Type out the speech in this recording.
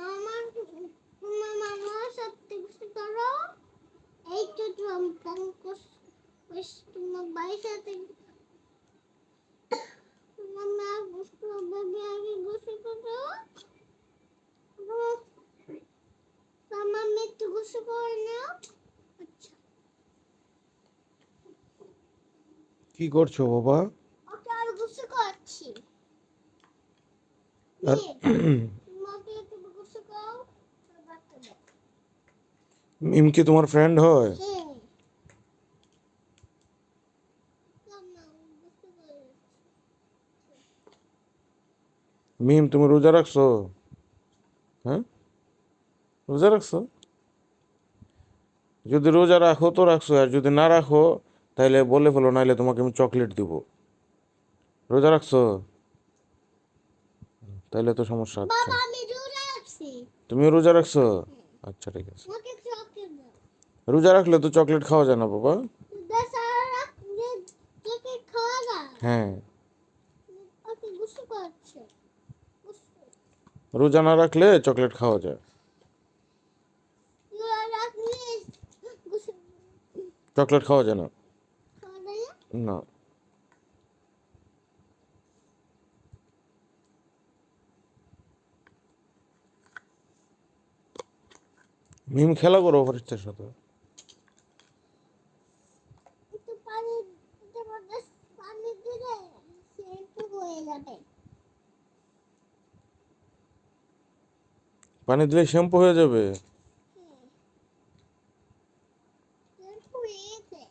মামা তোমার মামা সত্যি কিছু করো। এই তো তোমার বাড়ির সাথে বেবি করো করে নাও আচ্ছা। কি করছ বাবা? করছি আর তোমাকে একটু গুসু করো বাচ্চা দাও মিম কি তোমার ফ্রেন্ড হয়? মামা তুমি রোজা রাখছো? হ্যাঁ? রোজা রাখছো? যদি রোজা রাখো তো রাখছো আর যদি না রাখো তাহলে বলে ফেলো নাহলে তোমাকে আমি চকলেট দিব। রোজা রাখছো? তাহলে তো সমস্যা আচ্ছা। আমি রোজা রাখছি। তুমিও রোজা রাখছো? আচ্ছা ঠিক আছে। রোজা রাখলে তো চকলেট খাওয়া যায় না বাবা। হ্যাঁ। রোজা না রাখলে চকলেট খাওয়া যায়। চকলেট খাওয়া যায় না? খাওয়া যায় না? না। মিম খেলা করো ফরিস্তের সাথে। যাবে। পানি দিলে শ্যাম্পু হয়ে যাবে। শ্যাম্পু হয়ে যাবে